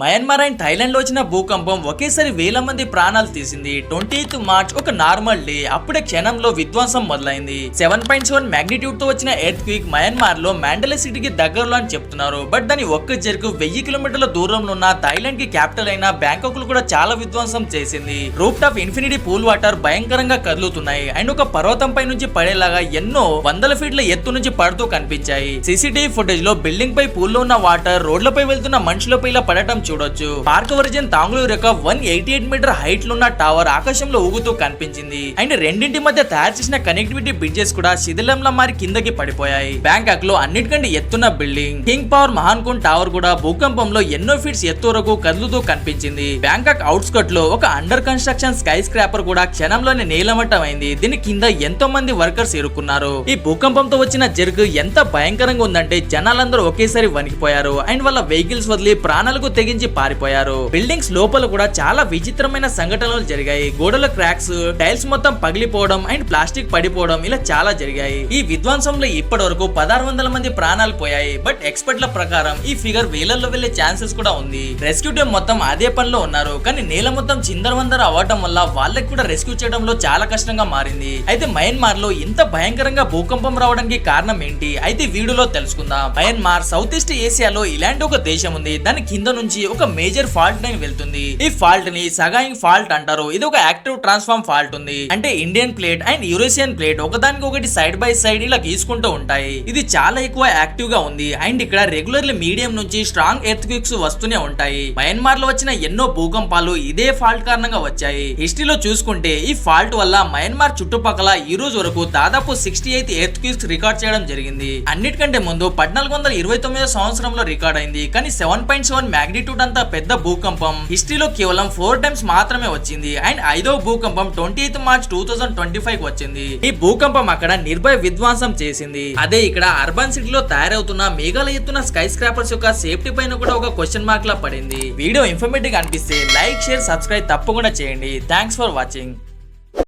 Myanmar and Thailand వచ్చిన భూకంపం ఒకేసారి వేల మంది ప్రాణాలు తీసింది. ట్వంటీ ఎయిత్ మార్చ్ ఒక నార్మల్ డే. అప్పుడే క్షణంలో విధ్వంసం మొదలైంది. సెవెన్ పాయింట్ సెవెన్ మ్యాగ్నిట్యూడ్తో వచ్చిన ఎర్త్ క్విక్ మయన్మార్లో మ్యాండలే సిటీకి దగ్గరలో అని చెప్తున్నారు. బట్ దాని ఒక్క జరుగు వెయ్యి కిలోమీటర్ల దూరంలో ఉన్న థైలాండ్కి క్యాపిటల్ అయిన బ్యాంకాక్లో కూడా చాలా విధ్వంసం చేసింది. Roof top infinity pool water భయంకరంగా కదులుతున్నాయి. అండ్ ఒక పర్వతం పై నుంచి పడేలాగా ఎన్నో వందల ఫీట్ల ఎత్తు నుంచి పడుతూ కనిపించాయి. సీసీటీవీ ఫుటేజ్లో బిల్డింగ్ పై పూల్లో ఉన్న వాటర్ రోడ్లపై వెళ్తున్న మనుషులపై ఇలా పడటం చూడొచ్చు. పార్క్ వర్జన్ తాంగులూరు యొక్క వన్ ఎయిటీ ఎయిట్ మీటర్ హైట్లో ఉన్న టవర్ ఆకాశంలో ఊగుతూ కనిపించింది. అండ్ రెండింటి మధ్య తయారు చేసిన కనెక్టివిటీ బ్రిడ్జెస్ కూడా శిథిలంలా మారి కిందకి పడిపోయాయి. బ్యాంకాక్లో అన్నిటికంటే ఎత్తున్న building King Power Mahanakhon tower కూడా భూకంపంలో ఎన్నో ఫీట్స్ ఎత్తు వరకు కదులుతూ కనిపించింది. బ్యాంకాక్ అవుట్స్కట్లో ఒక అండర్ కన్స్ట్రక్షన్ స్కై స్క్రాపర్ కూడా క్షణంలోనే నేలమట్టం అయింది దీని కింద ఎంతో మంది వర్కర్స్ ఇరుక్కున్నారు. ఈ భూకంపంతో వచ్చిన జరుగు ఎంత భయంకరంగా ఉందంటే జనాలందరూ ఒకేసారి వణికిపోయారు. అండ్ వాళ్ళ వెహికల్స్ వదిలి ప్రాణాలకు తెగించి పారిపోయారు. బిల్డింగ్స్ లోపల కూడా చాలా విచిత్రమైన సంఘటనలు జరిగాయి. గోడల క్రాక్స్ టైల్స్ మొత్తం పగిలిపోవడం అండ్ ప్లాస్టిక్ పడిపోవడం ఇలా చాలా జరిగాయి. ఈ విధ్వంసంలో ఇప్పటి వరకు పదహారు వందల మంది ప్రాణాలు పోయాయి. బట్ ఎక్స్పర్ట్ల ప్రకారం ఈ ఫిగర్ వేలల్లో వెళ్ళే ఛాన్సెస్ కూడా ఉంది. రెస్క్యూ టీం మొత్తం అదే పనిలో ఉన్నారు. కానీ నేల మొత్తం చిందరవందర అవ్వటం వల్ల వాళ్ళకి కూడా రెస్క్యూ చేయడంలో చాలా కష్టంగా మారింది. అయితే మయన్మార్లో ఇంత భయంకరంగా భూకంపం రావడానికి కారణం ఏంటి? అయితే వీడియోలో తెలుసుకుందాం. మయన్మార్ సౌత్ ఈస్ట్ ఏసియాలో ఇలాంటి ఒక దేశం ఉంది. దాని కింద నుంచి ఒక మేజర్ ఫాల్ట్ లైన్ వెళ్తుంది. ఈ ఫాల్ట్ని సగాయింగ్ ఫాల్ట్ అంటారు. ఇది ఒక యాక్టివ్ ట్రాన్స్ఫార్మ్ ఫాల్ట్ ఉంది. అంటే Indian plate and Eurasian plate ఒకదానికి ఒకటి సైడ్ బై సైడ్ ఇలా గీసుకుంటూ ఉంటాయి. ఇది చాలా ఎక్కువ యాక్టివ్గా ఉంది. అండ్ ఇక్కడ రెగ్యులర్లీ మీడియం నుంచి స్ట్రాంగ్ ఎర్త్ క్విక్స్ వస్తూనే ఉంటాయి. మయన్మార్లో వచ్చిన ఎన్నో భూకంపాలు ఇదే ఫాల్ట్ కారణంగా వచ్చాయి. హిస్టరీలో చూసుకుంటే ఈ ఫాల్ట్ వల్ల మయన్మార్ చుట్టుపక్కల ఈ రోజు వరకు దాదాపు sixty eighth earthquakes record చేయడం జరిగింది. అన్నిటికంటే ముందు పద్నాలుగు వందల ఇరవై తొమ్మిదో సంవత్సరంలో రికార్డ్ అయింది. కానీ సెవెన్ పాయింట్ సెవెన్ మ్యాగ్నిట్యూడ్ అంత పెద్ద భూకంపం. హిస్టరీలో కేవలం ఫోర్ టైమ్స్ మాత్రమే వచ్చింది. అండ్ ఐదో భూకంపం twenty eighth March two thousand twenty five వచ్చింది. ఈ భూకంపం అక్కడ నిర్భయ విధ్వంసం చేసింది. అదే ఇక్కడ అర్బన్ సిటీలో తయారవుతున్న మేఘాల ఎత్తున స్కై స్క్రాపర్స్ యొక్క సేఫ్టీ పైన కూడా ఒక క్వశ్చన్ మార్క్ లా పడింది. వీడియో ఇన్ఫర్మేటివ్ అనిపిస్తే లైక్ షేర్ సబ్స్క్రైబ్ తప్పకుండా చేయండి. Thanks for watching